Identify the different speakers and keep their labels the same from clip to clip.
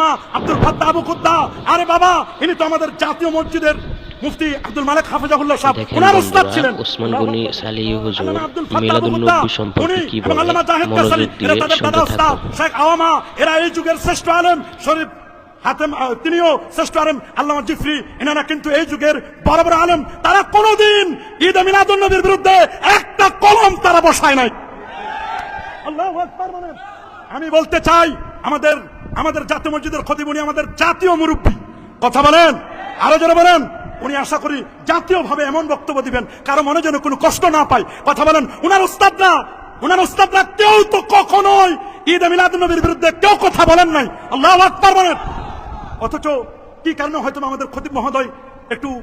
Speaker 1: আল্লামা আব্দুল ফাত্তা আবু কুদ্দা আরে বাবা ইনি তো আমাদের জাতীয় মসজিদের মুফতি আব্দুল মালিক হাফিজাহুল্লাহ সাহেব। ওনার উস্তাদ ছিলেন।
Speaker 2: ওসমান গনি সালিহ হুজুর
Speaker 1: আল্লামা আব্দুল ফাত্তা আবু
Speaker 2: মিলাদুল
Speaker 1: কুদ্দা,
Speaker 2: নবী সম্পর্কে কি
Speaker 1: এবং
Speaker 2: বলে?
Speaker 1: আল্লামা জাহেদ কাসালি, এরা তাদের দাদা উস্তাদ, শেখ আওয়ামা এরা এই যুগের শ্রেষ্ঠ আলেম। শরীফ হাতেম তিনিও শ্রেষ্ঠ আলেম আল্লামা জিফরি এনারা কিন্তু এই যুগের বড় বড় আলেম। তারা কোনোদিন ঈদ মিলাদুল নবীর বিরুদ্ধে একটা কলম তারা বসায় নাই। আল্লাহু আকবার বলেন। আমি বলতে চাই আমাদের আমাদের জাতীয় মসজিদের খতিব উনি আমাদের জাতীয় মুরব্বী। কথা বলেন? আরও যারা বলেন? উনি আশা করি জাতীয়ভাবে এমন বক্তব্য দিবেন, কারও মনে যেন কোনো কষ্ট না পায়। কথা বলেন, উনার উস্তাদরা উনার উস্তাদরা কেউ তো কখনোই ঈদ মিলাদ নবীর বিরুদ্ধে কেউ কথা বলেন নাই। আল্লাহ আকবার বলেন। অথচ কি কারণে হয়তো আমাদের খতিব মহোদয় একটু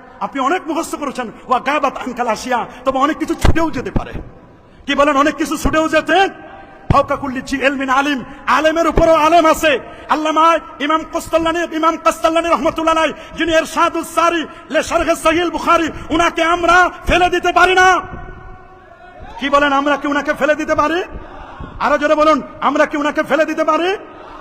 Speaker 1: আপনি অনেক মুখস্থ করেছেন। ওয়া গাবাত আনকাল আসিয়া, তবে অনেক কিছু ছুটেও যেতে পারে। কি বলেন, অনেক কিছু ছুটেও যেতে? আলিম, আলেমের উপরও আলেম আছে। আল্লামা ইমাম কস্তাল্লানি ইমাম কস্তাল্লানি রহমতুল্লাহ যিনি এরশাদুস সারি, লে শারহে সহিল বুখারী, উনাকে আমরা ফেলে দিতে পারি না। কি বলেন, আমরা কি উনাকে ফেলে দিতে পারি? আরও জোরে বলুন, আমরা কি উনাকে ফেলে দিতে পারি?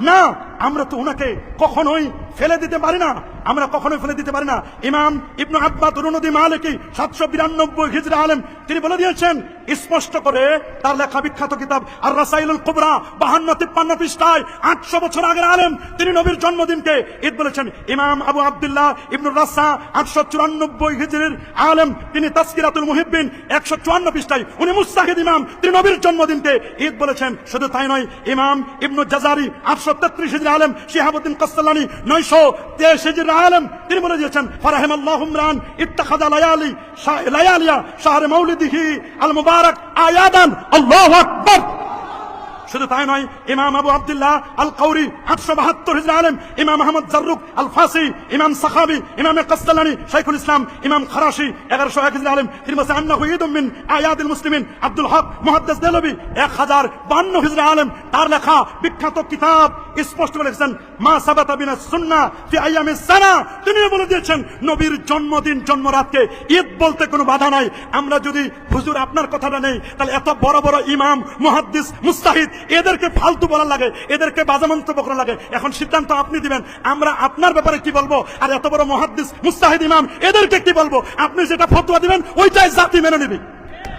Speaker 1: না, আমরা তো উনাকে কখনোই ফেলে দিতে পারি না। আমরা কখনোই ফেলে দিতে পারি না। ইমাম ইবনু আব্বা তরুণদী মালিকি সাতশো বিরানব্বই হিজরা আলেম, তিনি বলে দিয়েছেন, স্পষ্ট করে তার লেখা বিখ্যাত কিতাব আর রাসাইলুল কুবরা, বাহান্ন তিপ্পান্ন পৃষ্ঠায়, আটশো বছর আগের আলেম, তিনি নবীর জন্মদিনকে ঈদ বলেছেন। ইমাম আবু আব্দুল্লাহ ইবনুর রাসা, আটশো চুরানব্বই হিজরির আলেম, তিনি তাসকিরাতুল মুহিব্বিন, একশো চুয়ান্ন পৃষ্ঠায়। উনি মুস্তাহিদ ইমাম, তিনি নবীর জন্মদিনকে ঈদ বলেছেন। শুধু তাই নয়, ইমাম ইবনু জাজারি, আটশো তেত্রিশ হিজরি আলেম, শিহাবুদ্দিন কস্তালানি নয়শো তেইশ হিজরি আলেম, তিনি বলে দিয়েছেন, ফারাহিম আল্লাহ ইমরান ইত্তাখাদা লায়ালি লায়ালিয়া, শাহরে মৌলিদিহি আল মুবারক আয়াদান, আল্লাহ আকবার। শুধু তাই নয়, ইমাম আবু আব্দুল্লাহ আল কৌরি আটশো বাহাত্তর হিজরা আলেম, ইমাম আহমদ জাররুক আল ফাসি ইমাম সাখাবি, ইমাম কাস্তালানি শাইখুল ইসলাম, ইমাম খারাসি এগারোশো এক হিজরা আলেম তিনি বলছে আন্নাহু ঈদুম মিন মুসলিমিন, আব্দুল হক মুহাদ্দিস দেলবি এক হাজার বান্ন হিজরা আলেম, তার লেখা বিখ্যাত কিতাব স্পষ্ট করে লিখেছেন মা সাবাতা বিনা সুন্না ফি আইয়ামিস সানা তিনি বলে দিয়েছেন, নবীর জন্মদিন জন্মরাতকে ঈদ বলতে কোনো বাধা নাই, আমরা যদি হুজুর আপনার কথাটা নেই, তাহলে এত বড় বড় ইমাম, মুহাদ্দিস, মুস্তাহিদ এদেরকে ফালতু বলা লাগে, এদেরকে বাজে মন্তব্য করা লাগে। এখন সিদ্ধান্ত আপনি দিবেন, আমরা আপনার ব্যাপারে কি বলব? আর এত বড় মহাদিস মুস্তাহিদ ইমাম, এদেরকে কি বলব? আপনি যেটা ফতোয়া দিবেন, ওইটাই জাতি মেনে নেবে।